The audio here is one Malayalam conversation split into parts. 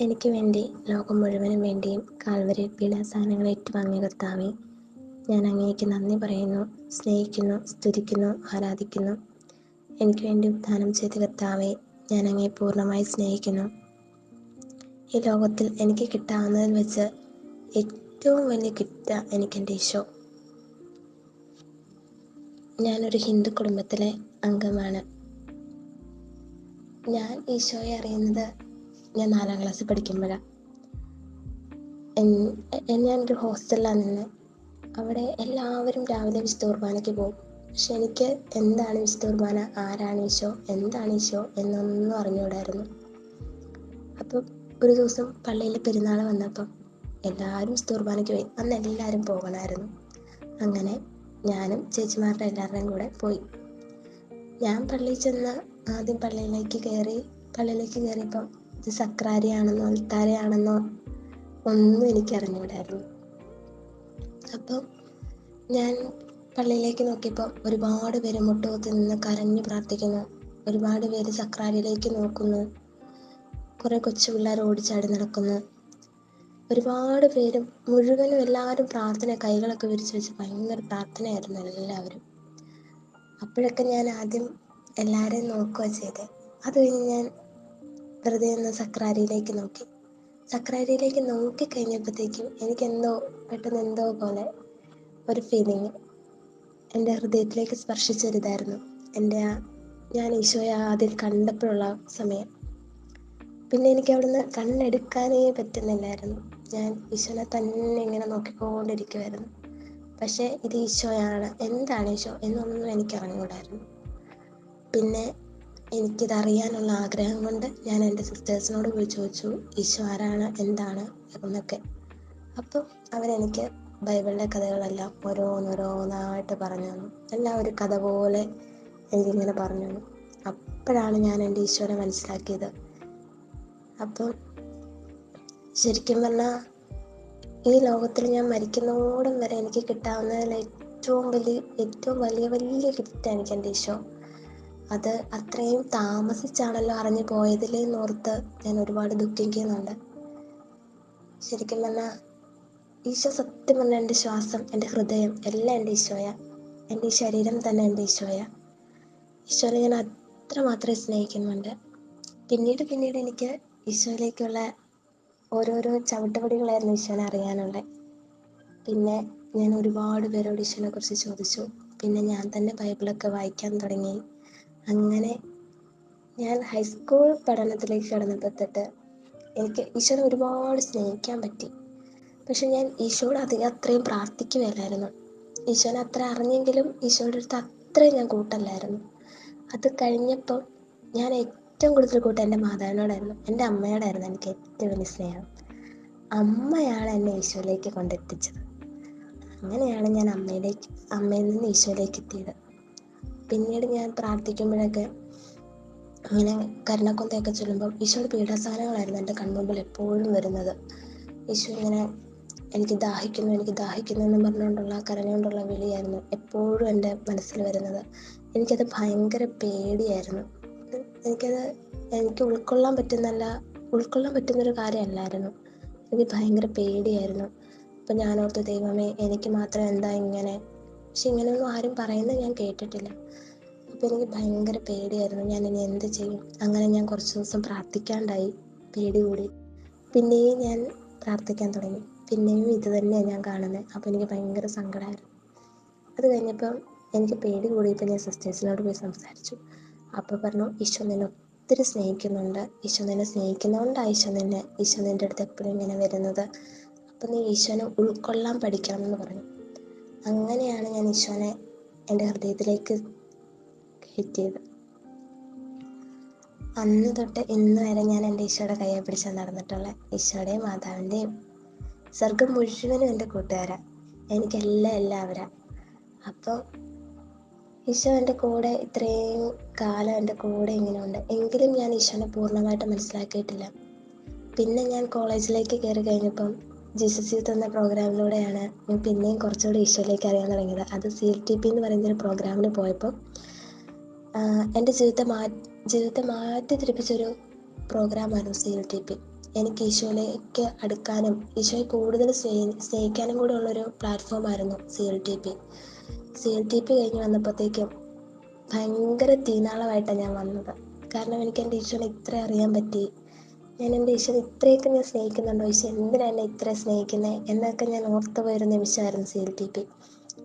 എനിക്ക് വേണ്ടി ലോകം മുഴുവനും വേണ്ടിയും കാൽവരി പീഡാസഹനങ്ങൾ ഏറ്റുവാങ്ങിയ കർത്താവെ ഞാൻ അങ്ങേക്ക് നന്ദി പറയുന്നു സ്നേഹിക്കുന്നു സ്തുതിക്കുന്നു ആരാധിക്കുന്നു. എനിക്ക് വേണ്ടി ഉദ്ധാനം ചെയ്ത കർത്താവെ ഞാൻ അങ്ങേ പൂർണമായി സ്നേഹിക്കുന്നു. ഈ ലോകത്തിൽ എനിക്ക് കിട്ടാവുന്നതിൽ വെച്ച് ഏറ്റവും വലിയ കിട്ട എനിക്ക് എന്റെ ഈശോ. ഞാനൊരു ഹിന്ദു കുടുംബത്തിലെ അംഗമാണ്. ഞാൻ ഈശോയെ അറിയുന്നത് ഞാൻ നാലാം ക്ലാസ്സിൽ പഠിക്കുമ്പോഴാണ് ഞാനൊരു ഹോസ്റ്റലിലാണ് നിന്ന്. അവിടെ എല്ലാവരും രാവിലെ വിശുദ്ധ കുർബാനയ്ക്ക് പോകും. പക്ഷെ എനിക്ക് എന്താണ് വിശുദ്ധ കുർബാന? ആരാണ് ഈശോ? എന്താണ് ഈശോ? എന്നൊന്നും അറിഞ്ഞുകൂടായിരുന്നു. അപ്പം ഒരു ദിവസം പള്ളിയിൽ പെരുന്നാൾ വന്നപ്പം എല്ലാവരും വിശുദ്ധ കുർബാനയ്ക്ക് പോയി. അന്ന് എല്ലാവരും പോകണമായിരുന്നു. അങ്ങനെ ഞാനും ചേച്ചിമാരുടെ എല്ലാവരുടെയും കൂടെ പോയി. ഞാൻ പള്ളിയിൽ ചെന്ന് ആദ്യം പള്ളിയിലേക്ക് കയറി പള്ളിയിലേക്ക് കയറിയപ്പം ഇത് സക്രാരിയാണെന്നോ അൽത്താരയാണെന്നോ ഒന്നും എനിക്ക് അറിഞ്ഞുകൂടായിരുന്നു അപ്പം ഞാൻ പള്ളിയിലേക്ക് നോക്കിയപ്പോൾ ഒരുപാട് പേര് മുട്ടുകുത്തി നിന്ന് കരഞ്ഞു പ്രാർത്ഥിക്കുന്നു. ഒരുപാട് പേര് സക്രാരിയിലേക്ക് നോക്കുന്നു. കുറേ കൊച്ചു പിള്ളേർ ഓടിച്ചാടി നടക്കുന്നു. ഒരുപാട് പേര് മുഴുവനും എല്ലാവരും പ്രാർത്ഥന കൈകളൊക്കെ വിരിച്ചു വെച്ച് ഭയങ്കര പ്രാർത്ഥനയായിരുന്നു എല്ലാവരും. അപ്പോഴൊക്കെ ഞാൻ ആദ്യം എല്ലാവരെയും നോക്കുക ചെയ്തേ അത് കഴിഞ്ഞ് ഞാൻ വെറുതെ ഒന്ന് സക്രാരിയിലേക്ക് നോക്കി. സക്രാരിയിലേക്ക് നോക്കി കഴിഞ്ഞപ്പോഴത്തേക്കും എനിക്കെന്തോ പെട്ടെന്ന് എന്തോ പോലെ ഒരു ഫീലിങ് എന്റെ ഹൃദയത്തിലേക്ക് സ്പർശിച്ചൊരിതായിരുന്നു. എന്റെ ആ ഞാൻ ഈശോയെ ആദ്യം കണ്ടപ്പോഴുള്ള സമയം. പിന്നെ എനിക്ക് അവിടുന്ന് കണ്ണെടുക്കാനേ പറ്റുന്നില്ലായിരുന്നു. ഞാൻ ഈശോനെ തന്നെ ഇങ്ങനെ നോക്കിക്കൊണ്ടിരിക്കുമായിരുന്നു പക്ഷേ ഇത് ഈശോയാണ്. എന്താണ് ഈശോ എന്നൊന്നും എനിക്ക് അറിഞ്ഞുകൂടായിരുന്നു പിന്നെ എനിക്കിതറിയാനുള്ള ആഗ്രഹം കൊണ്ട് ഞാൻ എന്റെ സിസ്റ്റേഴ്സിനോട് പോയി ചോദിച്ചു ഈശോ ആരാണ്? എന്താണ്? എന്നൊക്കെ. അപ്പം അവരെനിക്ക് ബൈബിളിലെ കഥകളെല്ലാം ഓരോന്നോരോന്നായിട്ട് പറഞ്ഞു തന്നു. എല്ലാം ഒരു കഥ പോലെ എനിക്കിങ്ങനെ പറഞ്ഞു തന്നു. അപ്പോഴാണ് ഞാൻ എന്റെ ഈശോനെ മനസ്സിലാക്കിയത്. അപ്പം ശരിക്കും പറഞ്ഞാൽ ഈ ലോകത്തിൽ ഞാൻ മരിക്കുന്നതോടും വരെ എനിക്ക് കിട്ടാവുന്നതിൽ ഏറ്റവും വലിയ ഏറ്റവും വലിയ വലിയ ഗിഫ്റ്റ് എനിക്ക് എന്റെ ഈശോ. അത് അത്രയും താമസിച്ചാണല്ലോ അറിഞ്ഞു പോയതിലേ ഓർത്ത് ഞാൻ ഒരുപാട് ദുഃഖിക്കുന്നുണ്ട്. ശരിക്കും പറഞ്ഞാൽ ഈശോ സത്യം പറഞ്ഞാൽ എന്റെ ശ്വാസം എന്റെ ഹൃദയം എല്ലാം എന്റെ ഈശോയ. എന്റെ ഈ ശരീരം തന്നെ എന്റെ ഈശോയ. ഈശോനെ ഞാൻ അത്രമാത്രം സ്നേഹിക്കുന്നുണ്ട്. പിന്നീട് പിന്നീട് എനിക്ക് ഈശോയിലേക്കുള്ള ഓരോരോ ചവിട്ടുപടികളായിരുന്നു ഈശോനെ അറിയാനുള്ളത്. പിന്നെ ഞാൻ ഒരുപാട് പേരോട് ഈശോനെ കുറിച്ച് ചോദിച്ചു. പിന്നെ ഞാൻ തന്നെ ബൈബിളൊക്കെ വായിക്കാൻ തുടങ്ങി. അങ്ങനെ ഞാൻ ഹൈസ്കൂൾ പഠനത്തിലേക്ക് കടന്നപ്പോൾ തൊട്ട് എനിക്ക് ഈശോനെ ഒരുപാട് സ്നേഹിക്കാൻ പറ്റി. പക്ഷെ ഞാൻ ഈശോയോട് അധികം അത്രയും പ്രാർത്ഥിക്കുകയല്ലായിരുന്നു. ഈശോനെ അത്ര അറിഞ്ഞെങ്കിലും ഈശോയുടെ അടുത്ത് അത്രയും ഞാൻ കൂട്ടല്ലായിരുന്നു. അത് കഴിഞ്ഞപ്പോൾ ഞാൻ ഏറ്റവും കൂടുതൽ കൂട്ടം എന്റെ മാതാവിനോടായിരുന്നു എന്റെ അമ്മയോടായിരുന്നു എനിക്ക് ഏറ്റവും വലിയ സ്നേഹം. അമ്മയാണ് എന്നെ ഈശോയിലേക്ക് കൊണ്ടെത്തിച്ചത്. അങ്ങനെയാണ് ഞാൻ അമ്മയിലേക്ക് അമ്മയിൽ നിന്ന് ഈശോയിലേക്ക് എത്തിയത്. പിന്നീട് ഞാൻ പ്രാർത്ഥിക്കുമ്പോഴൊക്കെ ഇങ്ങനെ കരുണക്കൊന്തയൊക്കെ ചൊല്ലുമ്പോൾ ഈശോയുടെ പീഡാസഹനങ്ങളായിരുന്നു എന്റെ കൺമുമ്പിൽ എപ്പോഴും വരുന്നത്. ഈശോ ഇങ്ങനെ എനിക്ക് ദാഹിക്കുന്നു എനിക്ക് ദാഹിക്കുന്നു എന്ന് പറഞ്ഞുകൊണ്ടുള്ള കരഞ്ഞുകൊണ്ടുള്ള വിളിയായിരുന്നു എപ്പോഴും എന്റെ മനസ്സിൽ വരുന്നത്. എനിക്കത് ഭയങ്കര പേടിയായിരുന്നു. എനിക്കത് എനിക്ക് ഉൾക്കൊള്ളാൻ പറ്റുന്നല്ല ഉൾക്കൊള്ളാൻ പറ്റുന്നൊരു കാര്യമല്ലായിരുന്നു. എനിക്ക് ഭയങ്കര പേടിയായിരുന്നു. അപ്പം ഞാനോർത്ത് ദൈവമേ എനിക്ക് മാത്രം എന്താ ഇങ്ങനെ പക്ഷെ ഇങ്ങനെയൊന്നും ആരും പറയുന്നത് ഞാൻ കേട്ടിട്ടില്ല. അപ്പോൾ എനിക്ക് ഭയങ്കര പേടിയായിരുന്നു. ഞാൻ ഇനി എന്ത് ചെയ്യും? അങ്ങനെ ഞാൻ കുറച്ച് ദിവസം പ്രാർത്ഥിക്കാണ്ടായി. പേടി കൂടി. പിന്നെയും ഞാൻ പ്രാർത്ഥിക്കാൻ തുടങ്ങി. പിന്നെയും ഇത് തന്നെയാണ് ഞാൻ കാണുന്നത് അപ്പോൾ എനിക്ക് ഭയങ്കര സങ്കടമായിരുന്നു അത് കഴിഞ്ഞപ്പം എനിക്ക് പേടി കൂടിയപ്പോൾ ഞാൻ സിസ്റ്റേഴ്സിനോട് പോയി സംസാരിച്ചു. അപ്പോൾ പറഞ്ഞു ഈശോ നിന്നെ ഒത്തിരി സ്നേഹിക്കുന്നുണ്ട്. ഈശോ നിന്നെ സ്നേഹിക്കുന്നതുകൊണ്ടാണ് ഈശോ നിന്നെ ഈശോ നിന്റെ അടുത്ത് എപ്പോഴും ഇങ്ങനെ വരുന്നത്. അപ്പം നീ ഈശോനെ ഉൾക്കൊള്ളാൻ പഠിക്കണം എന്ന് പറഞ്ഞു. അങ്ങനെയാണ് ഞാൻ ഈശോനെ എന്റെ ഹൃദയത്തിലേക്ക് കയറ്റിയത്. അന്ന് തൊട്ട് ഇന്ന് വരെ ഞാൻ എന്റെ ഈശോയുടെ കയ്യെ പിടിച്ചാൽ നടന്നിട്ടുള്ള ഈശോയുടെയും മാതാവിന്റെയും സ്വർഗം മുഴുവനും എന്റെ കൂട്ടുകാരാ. എനിക്കെല്ലാം എല്ലാവരാ. അപ്പോൾ ഈശോ എന്റെ കൂടെ ഇത്രയും കാലം എന്റെ കൂടെ ഇങ്ങനെ ഉണ്ട് എങ്കിലും ഞാൻ ഈശോനെ പൂർണമായിട്ട് മനസ്സിലാക്കിയിട്ടില്ല. പിന്നെ ഞാൻ കോളേജിലേക്ക് കയറി കഴിഞ്ഞപ്പം ജീസസ് യൂത്ത് എന്ന പ്രോഗ്രാമിലൂടെയാണ് ഞാൻ പിന്നെയും കുറച്ചുകൂടി ഈശോയിലേക്ക് അറിയാൻ തുടങ്ങിയത്. അത് സി എൽ ടി പി എന്ന് പറയുന്ന ഒരു പ്രോഗ്രാമിന് പോയപ്പോൾ എന്റെ ജീവിതത്തെ മാ ജീവിതത്തെ മാറ്റി തിരിപ്പിച്ചൊരു പ്രോഗ്രാമായിരുന്നു സി എൽ ടി പി എനിക്ക് ഈശോയിലേക്ക് അടുക്കാനും ഈശോയെ കൂടുതൽ സ്നേഹി സ്നേഹിക്കാനും കൂടെ ഉള്ളൊരു പ്ലാറ്റ്ഫോമായിരുന്നു C L T P C L T P കഴിഞ്ഞ് വന്നപ്പോഴത്തേക്കും ഭയങ്കര തീനാളമായിട്ടാണ് ഞാൻ വന്നത്. കാരണം എനിക്ക് എന്റെ ഈശോനെ ഇത്ര അറിയാൻ പറ്റി. ഞാൻ എന്റെ ഈശോനെ ഇത്രയൊക്കെ ഞാൻ സ്നേഹിക്കുന്നുണ്ടോ? ഈശോ എന്തിനാണ് എന്നെ ഇത്ര സ്നേഹിക്കുന്നത് എന്നൊക്കെ ഞാൻ ഓർത്ത് പോയൊരു നിമിഷമായിരുന്നു സി എൽ ടി പി.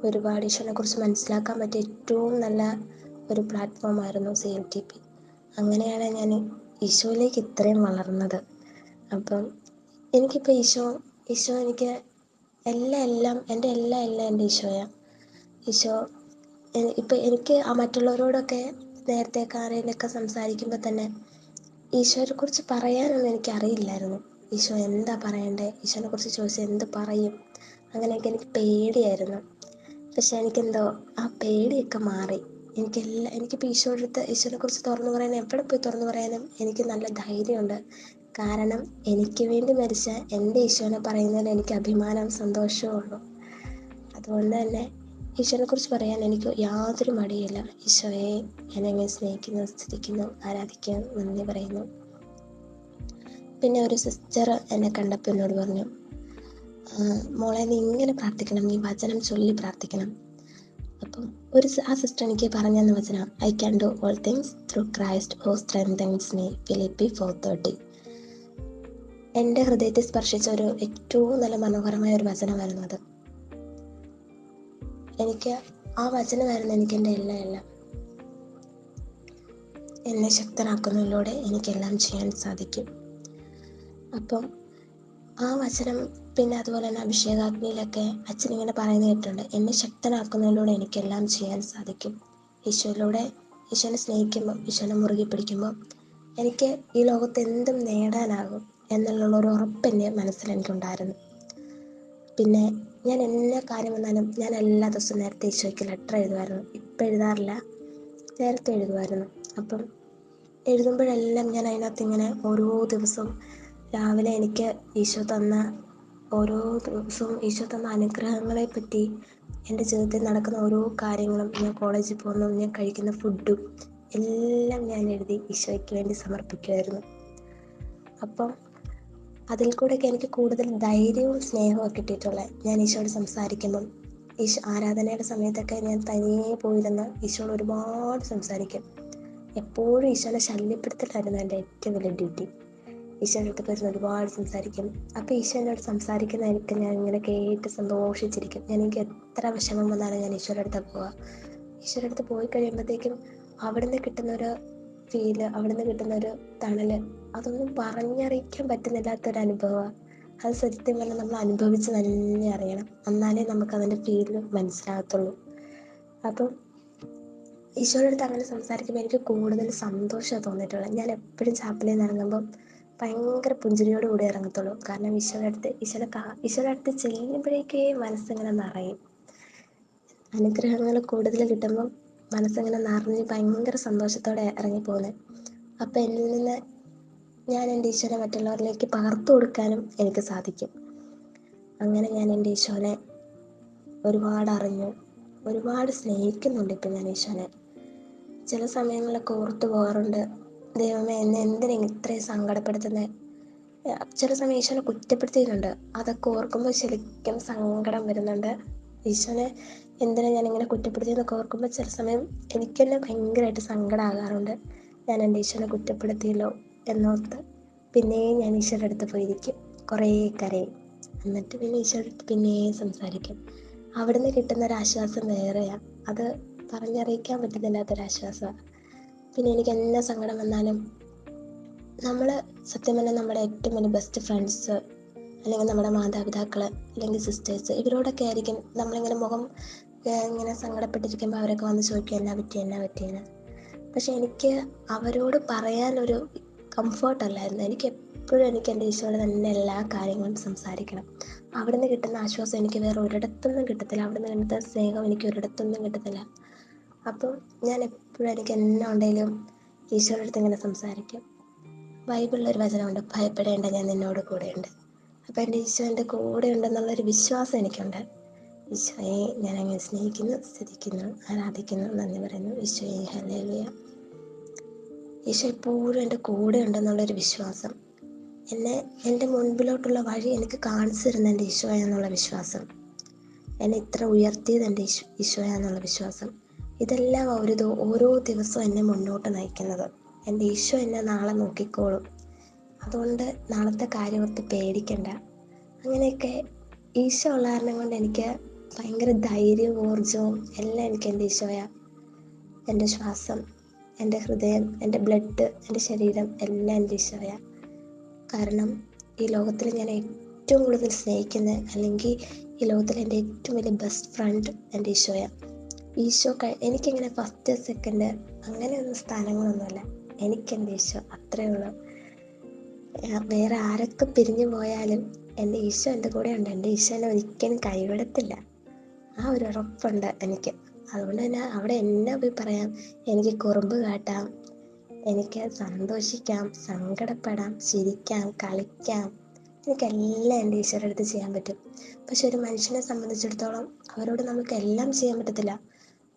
ഒരുപാട് ഈശോനെ കുറിച്ച് മനസ്സിലാക്കാൻ പറ്റിയ ഏറ്റവും നല്ല ഒരു പ്ലാറ്റ്ഫോമായിരുന്നു സി എൽ ടി പി. അങ്ങനെയാണ് ഞാൻ ഈശോയിലേക്ക് ഇത്രയും വളർന്നത്. അപ്പം എനിക്കിപ്പോൾ ഈശോ ഈശോ എനിക്ക് എല്ലാ എല്ലാം എന്റെ എല്ലാ എല്ലാം എന്റെ ഈശോയാണ് ഈശോ ഇപ്പം എനിക്ക് ആ മറ്റുള്ളവരോടൊക്കെ നേരത്തെ കാറിലൊക്കെ സംസാരിക്കുമ്പോൾ തന്നെ ഈശോയെ കുറിച്ച് പറയാനൊന്നും എനിക്ക് അറിയില്ലായിരുന്നു ഈശോ എന്താ പറയണ്ടേ? ഈശോനെ കുറിച്ച് ചോദിച്ചാൽ എന്ത് പറയും? അങ്ങനെയൊക്കെ എനിക്ക് പേടിയായിരുന്നു. പക്ഷെ എനിക്കെന്തോ ആ പേടിയൊക്കെ മാറി. എനിക്കെല്ലാം എനിക്കിപ്പോൾ ഈശോയുടെ അടുത്ത് ഈശോനെ കുറിച്ച് തുറന്നു പറയാനും എവിടെ പോയി തുറന്നു പറയാനും എനിക്ക് നല്ല ധൈര്യമുണ്ട്. കാരണം എനിക്ക് വേണ്ടി മരിച്ച എന്റെ ഈശോനെ പറയുന്നതിൽ എനിക്ക് അഭിമാനം സന്തോഷവും ഉള്ളൂ. അതുകൊണ്ട് തന്നെ ഈശോനെ കുറിച്ച് പറയാൻ എനിക്ക് യാതൊരു മടിയില്ല. ഈശോയെ എന്നെ എങ്ങനെ സ്നേഹിക്കുന്നു സ്തുതിക്കുന്നു ആരാധിക്കുന്നു നന്ദി പറയുന്നു. പിന്നെ ഒരു സിസ്റ്റർ എന്നെ കണ്ടപ്പോൾ എന്നോട് പറഞ്ഞു മോളെ നീ ഇങ്ങനെ പ്രാർത്ഥിക്കണം നീ വചനം ചൊല്ലി പ്രാർത്ഥിക്കണം. അപ്പം ഒരു ആ സിസ്റ്റർ എനിക്ക് പറഞ്ഞെന്ന് വചനം I can do all things through Christ who strengthens me Philippi four thirty എന്റെ ഹൃദയത്തെ സ്പർശിച്ച ഒരു ഏറ്റവും നല്ല മനോഹരമായ ഒരു വചനമായിരുന്നു അത്. എനിക്ക് ആ വചനമായിരുന്നു എനിക്ക് എന്റെ എല്ലാം എല്ലാം. എന്നെ ശക്തനാക്കുന്നതിലൂടെ എനിക്കെല്ലാം ചെയ്യാൻ സാധിക്കും. അപ്പം ആ വചനം പിന്നെ അതുപോലെ തന്നെ അഭിഷേകാഗ്നിയിലൊക്കെ അച്ഛൻ ഇങ്ങനെ പറയുന്നത് കേട്ടിട്ടുണ്ട്. എന്നെ ശക്തനാക്കുന്നതിലൂടെ എനിക്കെല്ലാം ചെയ്യാൻ സാധിക്കും. ഈശോയിലൂടെ ഈശോനെ സ്നേഹിക്കുമ്പോൾ ഈശോനെ മുറുകി പിടിക്കുമ്പോൾ എനിക്ക് ഈ ലോകത്ത് എന്തും നേടാനാകും എന്നുള്ള ഒരു ഉറപ്പ് എന്റെ മനസ്സിൽ എനിക്കുണ്ടായിരുന്നു. പിന്നെ ഞാൻ എല്ലാ കാര്യം വന്നാലും ഞാൻ എല്ലാ ദിവസവും നേരത്തെ ഈശോയ്ക്ക് ലെറ്റർ എഴുതുമായിരുന്നു. ഇപ്പം എഴുതാറില്ല. നേരത്തെ എഴുതുമായിരുന്നു. അപ്പം എഴുതുമ്പോഴെല്ലാം ഞാൻ അതിനകത്ത് ഇങ്ങനെ ഓരോ ദിവസവും രാവിലെ എനിക്ക് ഈശോ തന്ന ഓരോ ദിവസവും ഈശോ തന്ന അനുഗ്രഹങ്ങളെ പറ്റി എന്റെ ജീവിതത്തിൽ നടക്കുന്ന ഓരോ കാര്യങ്ങളും ഞാൻ കോളേജിൽ പോകുന്നതും ഞാൻ കഴിക്കുന്ന ഫുഡും എല്ലാം ഞാൻ എഴുതി ഈശോയ്ക്ക് വേണ്ടി സമർപ്പിക്കുമായിരുന്നു. അപ്പം അതിൽ കൂടെയൊക്കെ എനിക്ക് കൂടുതൽ ധൈര്യവും സ്നേഹവും കിട്ടിയിട്ടുള്ളത് ഞാൻ ഈശോയോട് സംസാരിക്കുമ്പം. ഈശോ ആരാധനയുടെ സമയത്തൊക്കെ ഞാൻ തനിയെ പോയിരുന്ന് ഈശോയോട് ഒരുപാട് സംസാരിക്കും. എപ്പോഴും ഈശോനെ ശല്യപ്പെടുത്തലായിരുന്നു എന്റെ ഏറ്റവും വലിയ ഡ്യൂട്ടി ഈശോയുടെ അടുത്ത് പോയിരുന്ന് ഒരുപാട് സംസാരിക്കും. അപ്പോൾ ഈശോന്റെ അടുത്ത് സംസാരിക്കുന്നതായിരിക്കും ഞാൻ ഇങ്ങനെ കേട്ട് സന്തോഷിച്ചിരിക്കും. ഞാൻ എനിക്ക് എത്ര വിഷമം വന്നാലും ഞാൻ ഈശോയുടെ അടുത്ത് പോവുക ഈശോയുടെ അടുത്ത് പോയി കഴിയുമ്പോഴത്തേക്കും അവിടുന്ന് കിട്ടുന്ന ഒരു ഫീൽ അവിടുന്ന് കിട്ടുന്ന ഒരു തണൽ അതൊന്നും പറഞ്ഞറിയിക്കാൻ പറ്റുന്നില്ലാത്തൊരു അനുഭവമാണ്. അത് സത്യം പറഞ്ഞാൽ നമ്മൾ അനുഭവിച്ച് തന്നെ അറിയണം. എന്നാലേ നമുക്ക് അതിന്റെ ഫീൽ മനസ്സിലാകത്തുള്ളൂ. അപ്പം ഈശോയുടെ അടുത്ത് അങ്ങനെ സംസാരിക്കുമ്പോൾ എനിക്ക് കൂടുതൽ സന്തോഷം തോന്നിയിട്ടുള്ളത്. ഞാൻ എപ്പോഴും ചാപ്പലിൽ നിന്ന് ഇറങ്ങുമ്പോൾ ഭയങ്കര പുഞ്ചിരിയോട് കൂടി ഇറങ്ങത്തുള്ളൂ. കാരണം ഈശോയുടെ അടുത്ത് ഈശോയുടെ ഈശോയുടെ അടുത്ത് ചെല്ലുമ്പോഴേക്കേ മനസ്സിങ്ങനെ നിറയും. അനുഗ്രഹങ്ങൾ കൂടുതൽ കിട്ടുമ്പം മനസ്സിങ്ങനെ നിറഞ്ഞ് ഭയങ്കര സന്തോഷത്തോടെ ഇറങ്ങിപ്പോകുന്നത് അപ്പം എന്നിൽ നിന്ന് ഞാൻ എന്റെ ഈശോനെ മറ്റുള്ളവരിലേക്ക് പകർത്തു കൊടുക്കാനും എനിക്ക് സാധിക്കും. അങ്ങനെ ഞാൻ എന്റെ ഈശോനെ ഒരുപാട് അറിഞ്ഞു ഒരുപാട് സ്നേഹിക്കുന്നുണ്ട് ഇപ്പം ഞാൻ ഈശോനെ. ചില സമയങ്ങളിലൊക്കെ ഓർത്തു പോകാറുണ്ട് ദൈവമേ എന്നെ എന്തിനാണ് ഇത്രയും സങ്കടപ്പെടുത്തുന്നത് ചില സമയം ഈശോനെ കുറ്റപ്പെടുത്തിയിട്ടുണ്ട്. അതൊക്കെ ഓർക്കുമ്പോൾ ശരിക്കും സങ്കടം വരുന്നുണ്ട്. ഈശോനെ എന്തിനാ ഞാൻ ഇങ്ങനെ കുറ്റപ്പെടുത്തി എന്നൊക്കെ ഓർക്കുമ്പോൾ ചില സമയം എനിക്ക് തന്നെ ഭയങ്കരമായിട്ട് സങ്കടമാകാറുണ്ട് ഞാൻ എന്റെ ഈശോനെ കുറ്റപ്പെടുത്തിയല്ലോ എന്നോർത്ത് പിന്നെയും ഞാൻ ഈശോയുടെ അടുത്ത് പോയിരിക്കും. കുറേ കരയും. എന്നിട്ട് പിന്നെ ഈശോയുടെ അടുത്ത് പിന്നെയും സംസാരിക്കും. അവിടുന്ന് കിട്ടുന്ന ഒരു ആശ്വാസം വേറെയാണ് അത് പറഞ്ഞറിയിക്കാൻ പറ്റുന്നില്ലാത്തൊരാശ്വാസമാണ്. പിന്നെ എനിക്ക് എന്നാ സങ്കടം വന്നാലും നമ്മൾ സത്യം പറഞ്ഞാൽ നമ്മുടെ ഏറ്റവും വലിയ ബെസ്റ്റ് ഫ്രണ്ട്സ് അല്ലെങ്കിൽ നമ്മുടെ മാതാപിതാക്കൾ അല്ലെങ്കിൽ സിസ്റ്റേഴ്സ് ഇവരോടൊക്കെ ആയിരിക്കും നമ്മളിങ്ങനെ മുഖം ഇങ്ങനെ സങ്കടപ്പെട്ടിരിക്കുമ്പോൾ അവരൊക്കെ വന്ന് ചോദിക്കും എന്നാ പറ്റി എന്നാ പറ്റിയെന്ന് പക്ഷെ എനിക്ക് അവരോട് പറയാനൊരു കംഫർട്ടല്ലായിരുന്നു എനിക്ക് എപ്പോഴും എനിക്ക് എന്റെ ഈശോയുടെ തന്നെ എല്ലാ കാര്യങ്ങളും സംസാരിക്കണം. അവിടെ നിന്ന് കിട്ടുന്ന ആശ്വാസം എനിക്ക് വേറെ ഒരിടത്തൊന്നും കിട്ടത്തില്ല. അവിടെ നിന്ന് കിട്ടുന്ന സ്നേഹം എനിക്ക് ഒരിടത്തൊന്നും കിട്ടത്തില്ല. അപ്പം ഞാൻ എപ്പോഴും എനിക്ക് എന്നെ ഉണ്ടെങ്കിലും ഈശോയുടെ അടുത്ത് ഇങ്ങനെ സംസാരിക്കും. ബൈബിളിലൊരു വചനമുണ്ട് ഭയപ്പെടേണ്ട ഞാൻ നിന്നോട് കൂടെയുണ്ട്. അപ്പം എന്റെ ഈശോ എന്റെ കൂടെ ഉണ്ടെന്നുള്ളൊരു വിശ്വാസം എനിക്കുണ്ട്. ഈശോയെ ഞാൻ അങ്ങനെ സ്നേഹിക്കുന്നു സ്തുതിക്കുന്നു ആരാധിക്കുന്നു നന്ദി പറയുന്നു. ഈശോയെ ഹലേലിയ ഈശോ എപ്പോഴും എന്റെ കൂടെ ഉണ്ടെന്നുള്ളൊരു വിശ്വാസം. എന്നെ എന്റെ മുൻപിലോട്ടുള്ള വഴി എനിക്ക് കാണിച്ചു തരുന്ന എന്റെ ഈശോയെന്നുള്ള വിശ്വാസം. എന്നെ ഇത്ര ഉയർത്തിയത് എന്റെ ഈശോ എന്നുള്ള വിശ്വാസം. ഇതെല്ലാം ഒരു ഓരോ ദിവസവും എന്നെ മുന്നോട്ട് നയിക്കുന്നത്. എന്റെ ഈശോ എന്നെ നാളെ നോക്കിക്കോളും. അതുകൊണ്ട് നാളത്തെ കാര്യമൊത്ത് പേടിക്കണ്ട. അങ്ങനെയൊക്കെ ഈശോ ഉള്ള കാരണം കൊണ്ട് എനിക്ക് ഭയങ്കര ധൈര്യവും ഊർജവും എല്ലാം എനിക്ക് എന്റെ ഈശോയ. എന്റെ ശ്വാസം എന്റെ ഹൃദയം എന്റെ ബ്ലഡ് എന്റെ ശരീരം എല്ലാം എന്റെ ഈശോയ. കാരണം ഈ ലോകത്തിൽ ഞാൻ ഏറ്റവും കൂടുതൽ സ്നേഹിക്കുന്ന അല്ലെങ്കിൽ ഈ ലോകത്തിൽ എന്റെ ഏറ്റവും വലിയ ബെസ്റ്റ് ഫ്രണ്ട് എന്റെ ഈശോയ. ഈശോ എനിക്കിങ്ങനെ ഫസ്റ്റ് സെക്കൻഡ് അങ്ങനെയൊന്നും സ്ഥാനങ്ങളൊന്നുമല്ല. എനിക്കെന്റെ ഈശോ അത്രയേ ഉള്ളൂ. വേറെ ആരൊക്കെ പിരിഞ്ഞു പോയാലും എന്റെ ഈശോ എന്റെ കൂടെ ഉണ്ട്. എന്റെ ഈശോ എന്നെ ഒരിക്കലും കൈവിടത്തില്ല. ആ ഒരു ഉറപ്പുണ്ട് എനിക്ക്. അതുകൊണ്ട് തന്നെ അവിടെ എന്നെ പോയി പറയാം. എനിക്ക് കുറുമ്പ് കാട്ടാം. എനിക്ക് സന്തോഷിക്കാം സങ്കടപ്പെടാം ചിരിക്കാം കളിക്കാം. എനിക്കെല്ലാം എന്റെ ഈശ്വരടുത്ത് അടുത്ത് ചെയ്യാൻ പറ്റും. പക്ഷെ ഒരു മനുഷ്യനെ സംബന്ധിച്ചിടത്തോളം അവരോട് നമുക്ക് എല്ലാം ചെയ്യാൻ പറ്റത്തില്ല.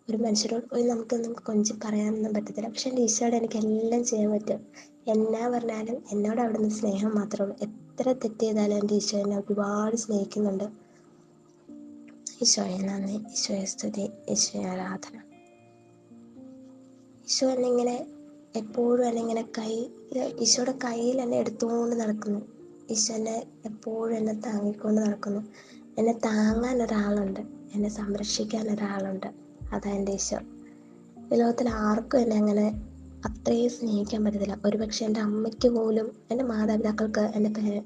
ഒരു മനുഷ്യരോട് പോയി നമുക്ക് കൊഞ്ചി പറയാനൊന്നും പറ്റത്തില്ല. പക്ഷെ എന്റെ ഈശോയോട് എനിക്ക് എല്ലാം ചെയ്യാൻ പറ്റും. എന്നാ പറഞ്ഞാലും എന്നോട് അവിടുന്ന് സ്നേഹം മാത്രമേ ഉള്ളൂ. എത്ര തെറ്റ് ചെയ്താലും എന്റെ ഈശോ എന്നെ ഒരുപാട് സ്നേഹിക്കുന്നുണ്ട്. ഈശോയെ നന്ദി. ഈശോയെ സ്തുതി. ഈശോയെ ആരാധന. ഈശോ എന്നെ ഇങ്ങനെ എപ്പോഴും എന്നെ ഇങ്ങനെ കൈ ഈശോയുടെ കയ്യിൽ എന്നെ എടുത്തുകൊണ്ട് നടക്കുന്നു. ഈശോ എന്നെ എപ്പോഴും എന്നെ താങ്ങിക്കൊണ്ട് നടക്കുന്നു. എന്നെ താങ്ങാൻ ഒരാളുണ്ട്. എന്നെ സംരക്ഷിക്കാൻ ഒരാളുണ്ട്. അതാ എന്റെ ഇഷ്ടം ഈ ലോകത്തിൽ ആർക്കും എന്നെ അങ്ങനെ അത്രയും സ്നേഹിക്കാൻ പറ്റത്തില്ല. ഒരുപക്ഷെ എന്റെ അമ്മയ്ക്ക് പോലും എന്റെ മാതാപിതാക്കൾക്ക് എന്റെ പേര്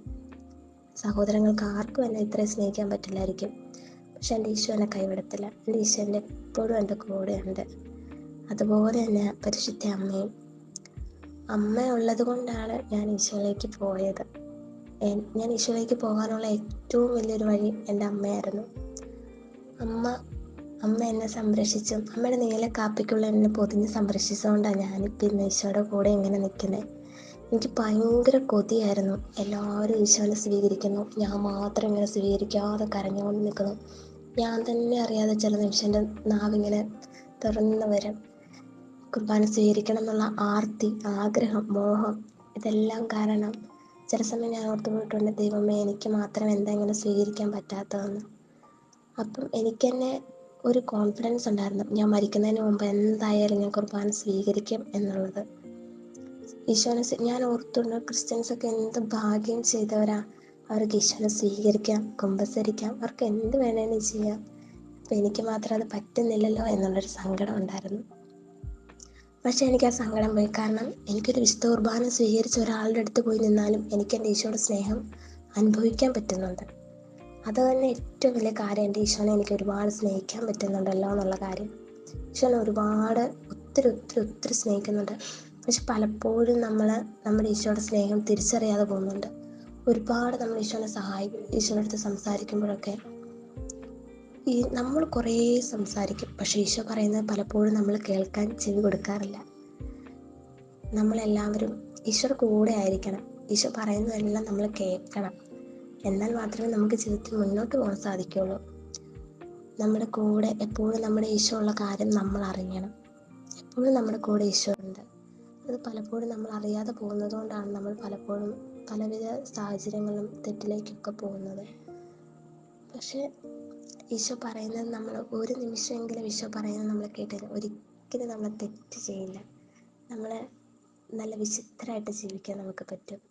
സഹോദരങ്ങൾക്ക് ആർക്കും എന്നെ ഇത്രയും സ്നേഹിക്കാൻ പറ്റില്ലായിരിക്കും. പക്ഷെ എന്റെ ഈശോ എന്നെ കൈവിടത്തില്ല. എന്റെ ഈശോ എന്റെ എപ്പോഴും എന്റെ കൂടെയുണ്ട്. അതുപോലെ തന്നെ പരിശുദ്ധ അമ്മയും. അമ്മ ഉള്ളത് കൊണ്ടാണ് ഞാൻ ഈശോയിലേക്ക് പോയത്. ഞാൻ ഈശോയിലേക്ക് പോകാനുള്ള ഏറ്റവും വലിയൊരു വഴി എന്റെ അമ്മയായിരുന്നു. അമ്മ അമ്മ എന്നെ സംരക്ഷിച്ചും. അമ്മയുടെ നീല കാപ്പിക്കുള്ള എന്നെ പൊതിഞ്ഞ് സംരക്ഷിച്ചുകൊണ്ടാണ് ഞാനിപ്പോൾ ഇന്ന് ഈശോയുടെ കൂടെ ഇങ്ങനെ നിൽക്കുന്നത് എനിക്ക് ഭയങ്കര കൊതിയായിരുന്നു. എല്ലാവരും ഈശോനെ സ്വീകരിക്കുന്നു. ഞാൻ മാത്രം ഇങ്ങനെ സ്വീകരിക്കാതെ കരഞ്ഞുകൊണ്ട് നിൽക്കുന്നു ഞാൻ തന്നെ അറിയാതെ ചില നിമിഷം എന്റെ നാവിങ്ങനെ തുറന്നു വരും. കുർബാന സ്വീകരിക്കണം എന്നുള്ള ആർത്തി ആഗ്രഹം മോഹം ഇതെല്ലാം കാരണം ചില സമയം ഞാൻ ഓർത്തു പോയിട്ടുണ്ട് ദൈവമേ എനിക്ക് മാത്രം എന്താ ഇങ്ങനെ സ്വീകരിക്കാൻ പറ്റാത്തതെന്ന്. അപ്പം എനിക്ക് തന്നെ ഒരു കോൺഫിഡൻസ് ഉണ്ടായിരുന്നു. ഞാൻ മരിക്കുന്നതിന് മുമ്പ് എന്തായാലും ഞാൻ കുർബാന സ്വീകരിക്കും എന്നുള്ളത്. ഈശോനെ ഞാൻ ഓർത്തുണ്ട് ക്രിസ്ത്യൻസ് ഒക്കെ എന്ത് ഭാഗ്യം ചെയ്തവരാ. അവർക്ക് ഈശോനെ സ്വീകരിക്കാം കുമ്പസരിക്കാം. അവർക്ക് എന്ത് വേണേലും ചെയ്യാം. അപ്പം എനിക്ക് മാത്രം അത് പറ്റുന്നില്ലല്ലോ എന്നുള്ളൊരു സങ്കടം ഉണ്ടായിരുന്നു. പക്ഷേ എനിക്ക് ആ സങ്കടം പോയി. കാരണം എനിക്കൊരു വിശുദ്ധ കുർബാന സ്വീകരിച്ച ഒരാളുടെ അടുത്ത് പോയി നിന്നാലും എനിക്ക് എന്റെ ഈശോയുടെ സ്നേഹം അനുഭവിക്കാൻ പറ്റുന്നുണ്ട്. അത് തന്നെ ഏറ്റവും വലിയ കാര്യം എന്റെ ഈശോനെ എനിക്ക് ഒരുപാട് സ്നേഹിക്കാൻ പറ്റുന്നുണ്ടല്ലോ എന്നുള്ള കാര്യം. ഈശോനെ ഒരുപാട് ഒത്തിരി ഒത്തിരി ഒത്തിരി സ്നേഹിക്കുന്നുണ്ട്. പക്ഷെ പലപ്പോഴും നമ്മൾ നമ്മുടെ ഈശോയുടെ സ്നേഹം തിരിച്ചറിയാതെ പോകുന്നുണ്ട്. ഒരുപാട് നമ്മൾ ഈശോനെ സഹായിക്കും ഈശോയുടെ അടുത്ത് സംസാരിക്കുമ്പോഴൊക്കെ. ഈ നമ്മൾ കുറേ സംസാരിക്കും പക്ഷെ ഈശോ പറയുന്നത് പലപ്പോഴും നമ്മൾ കേൾക്കാൻ ചെവി കൊടുക്കാറില്ല. നമ്മളെല്ലാവരും ഈശോയുടെ കൂടെ ആയിരിക്കണം. ഈശോ പറയുന്നതെല്ലാം നമ്മൾ കേൾക്കണം. എന്നാൽ മാത്രമേ നമുക്ക് ജീവിതത്തിൽ മുന്നോട്ട് പോകാൻ സാധിക്കുള്ളൂ. നമ്മുടെ കൂടെ എപ്പോഴും നമ്മുടെ ഈശോ ഉള്ള കാര്യം നമ്മൾ അറിയണം. എപ്പോഴും നമ്മുടെ കൂടെ ഈശോ ഉണ്ട്. അത് പലപ്പോഴും നമ്മൾ അറിയാതെ പോകുന്നത് കൊണ്ടാണ് നമ്മൾ പലപ്പോഴും പലവിധ സാഹചര്യങ്ങളും തെറ്റിലേക്കൊക്കെ പോകുന്നത്. പക്ഷേ ഈശോ പറയുന്നത് നമ്മൾ ഒരു നിമിഷമെങ്കിലും ഈശോ പറയുന്നത് നമ്മൾ കേട്ടില്ല. ഒരിക്കലും നമ്മൾ തെറ്റ് ചെയ്യില്ല. നമ്മൾ നല്ല വിചിത്രമായിട്ട് ജീവിക്കാൻ നമുക്ക് പറ്റും.